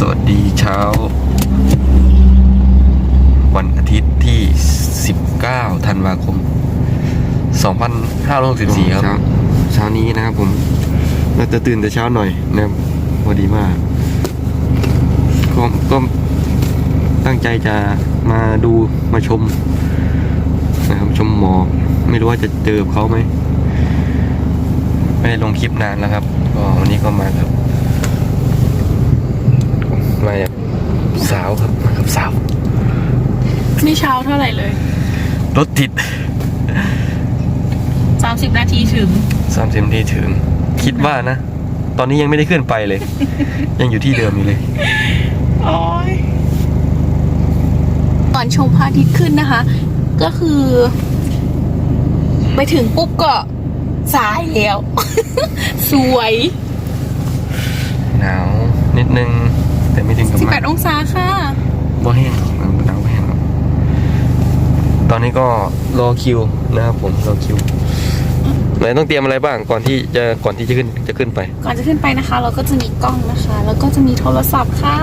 สวัสดีเช้า วันอาทิตย์ที่ 19 ธันวาคม 2564 ครับ เช้าเช้านี้นะครับผมเราจะตื่นแต่เช้าหน่อยนะครับพอดีมากก็ก็ตั้งใจจะมาดูมาชมนะครับชมหมอกไม่รู้ว่าจะเจอเขาไหมไม่ได้ลงคลิปนานแล้วครับ ก็วันนี้ก็มาครับ มาแบบสาวครับมากับสาว ไม่เช้าเท่าไหร่เลย รถติด 30 นาทีถึง30นาทีถึง คิดว่านะ ตอนนี้ยังไม่ได้ขึ้นไปเลย ยังอยู่ที่เดิมอยู่เลย โอ้ยก่อนชมพระอาทิตย์ขึ้นนะคะ ก็คือ ไปถึงปุ๊บก็สายแล้ว สวย หนาวนิดนึง แต่ไม่ถึงกับมาก18องศาค่ะบ่แห้งหรอกหนาวบ่แห้งหรอกตอนนี้ก็รอคิวนะครับผมรอคิวไหนต้องเตรียมอะไรบ้างก่อนที่จะก่อนที่จะขึ้นจะขึ้นไป ก่อนจะขึ้นไปนะคะ เราก็จะมีกล้องนะคะ แล้วก็จะมีโทรศัพท์ค่ะ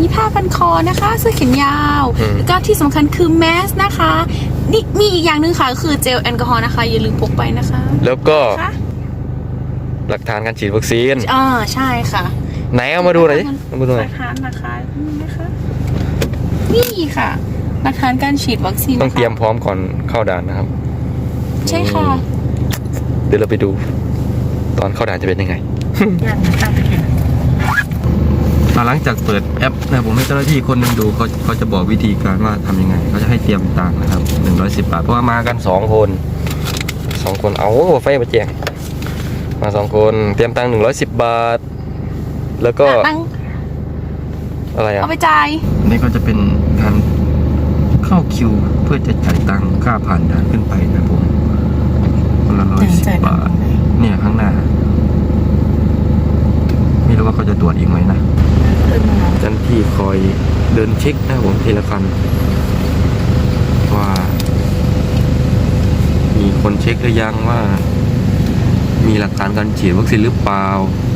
มีผ้าพันคอนะคะเสื้อแขนยาวอืมแล้วก็ที่สำคัญคือแมสนะคะนี่มีอีกอย่างหนึ่งค่ะก็คือเจลแอลกอฮอล์นะคะอย่าลืมพกไปนะคะ แล้วก็ค่ะหลักฐานการฉีดวัคซีนอ่าใช่ค่ะ ไหนเอามาดูหน่อยดิเอามาดูหหน่ลัอยกฐานนะคะนี่นะคะ นี่ค่ะหลักฐานการฉีดวัคซีนต้องเตรียมนะคะพร้อมก่อนเข้าด่านนะครับใช่ค่ะเดี๋ยวเราไปดู ตอนเข้าด่านจะเป็นยังไง อย่างนั้นค่ะหลังจากเปิดแอปนะผมให้เจ้าหน้าที่คนหนึ่งดูเขาเขาจะบอกวิธีการว่าทำยังไงเขาจะให้เตรียมตังค์นะครับหนึ่งร้อยสิบบาทเพราะว่ามากันสองคนสองคนเอาไฟมาแจงมาสองคนเตรียมตังค์หนึ่งร้อยสิบบาท แล้วก็ตั้งอะไรอะเอาไปจ่ายนี่ก็จะเป็นการเข้าคิวเพื่อจะจ่ายตังค่าผ่านด่านขึ้นไปนะผมคนละร้อยสิบบาทเนี่ยข้างหน้า ไม่รู้ว่าเขาจะตรวจอีกไหมนะเจ้าหน้าที่คอยเดินเช็คนะผมทีละคันว่า มีคนเช็คหรือยังว่า มีหลักฐานการฉีดวัคซีนหรือเปล่าโ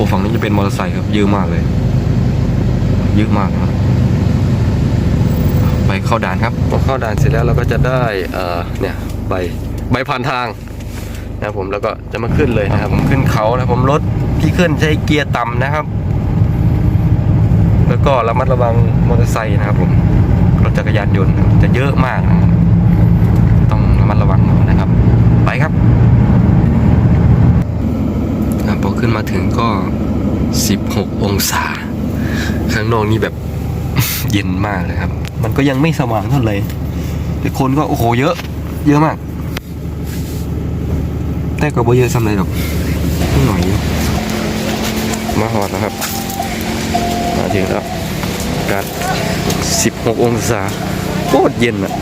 อ้ฝั่งนี้จะเป็นมอเตอร์ไซค์ครับเยอะมากเลย เยอะมากนะไปเข้าด่านครับพอเข้าด่านเสร็จแล้วเราก็จะได้เอ่อเนี่ยใบใบผ่านทางนะครับผมแล้วก็จะมาขึ้นเลยนะครับ ผมขึ้นเขานะผมรถที่ขึ้นใช้เกียร์ต่ำนะครับ แล้วก็ระมัดระวังมอเตอร์ไซค์นะครับผมรถจักรยานยนต์จะเยอะมากนะครับต้องระมัดระวังนะครับ ไปครับครับพอขึ้นมาถึง ก็ 16 องศา ข้างนอกนี่แบบ เย็นมากเลยครับ มันก็ยังไม่สว่างเท่าไหร่แต่คนก็โอ้โหเยอะ เยอะมาก แต่ก็บ่เยอะสำเลยหรอกนิดหน่อยอยู่มาหอดแล้วครับ มาถึงแล้วกาศ16 องศาโคตรเย็นอะ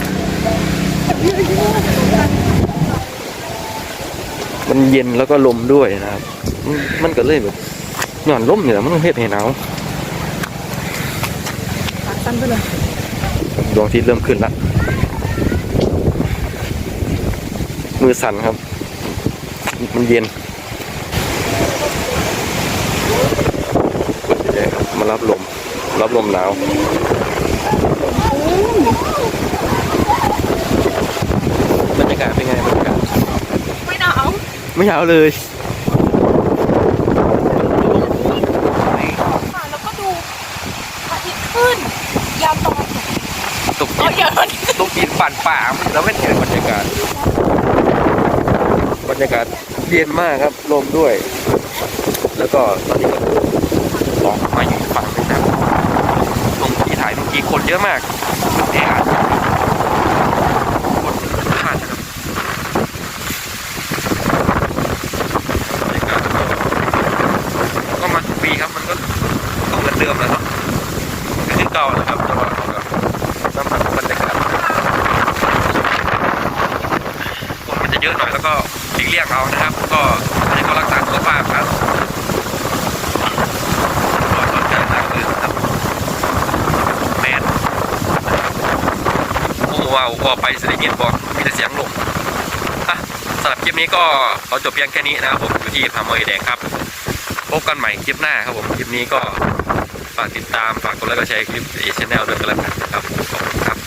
มันเย็นแล้วก็ลมด้วยนะครับ มันมันก็เลยแบบนอนลมอยู่แล้วมันต้องเฮ็ดให้หนาวสั้นไปเลยดวงอาทิตย์เริ่มขึ้นแล้วมือสั่นครับ มันเย็นมารับลม รับลมหนาว บรรยากาศเป็นไงบรรยากาศ ไม่หนาว ไม่หนาวเลยค่ะแล้วก็ดูพระอาทิตย์ขึ้น ยามตะวันตกตกอ๋อดินยามตะวันตกตกดินปั่นป่าแล้วไม่เห็นบรรยากาศ บรรยากาศเย็นมากครับลมด้วย แล้วก็ตอนนี้ก็ออกมาอยู่อีกฝั่งหนึงนะตรงที่ถ่ายเมื่อกี้คนเยอะมากแออัดคนพลาดนะครับบรรยากาศก็ก็มาทุกปีครับ มันก็ต้องเหมือนเดิมแหล้วเนาะก็คือเก่าแหละครับ แต่ว่าเราก็สัมผัสบรรยากาศคนมันจะเยอะ หน่อยแล้วก็หลีกเลี่ยงเอานะครับ ก็อันนี้ก็รักษาสุขภาพครับก็ลดการล้างมือครับแมนะครับโอ้ว้าวพอไปเสด็จเงียบบอกมีแต่เสียงลมอะสำหรับคลิปนี้ก็ขอจบเพียงแค่นี้นะครับผมอยู่ที่พามอยแดงครับพบกันใหม่คลิปหน้าครับผมคลิปนี้ก็ฝากติดตามฝากกดไลค์กดแชร์คลิปเอชแนลด้วยกันแล้วกันนะครับขอบคุณครับ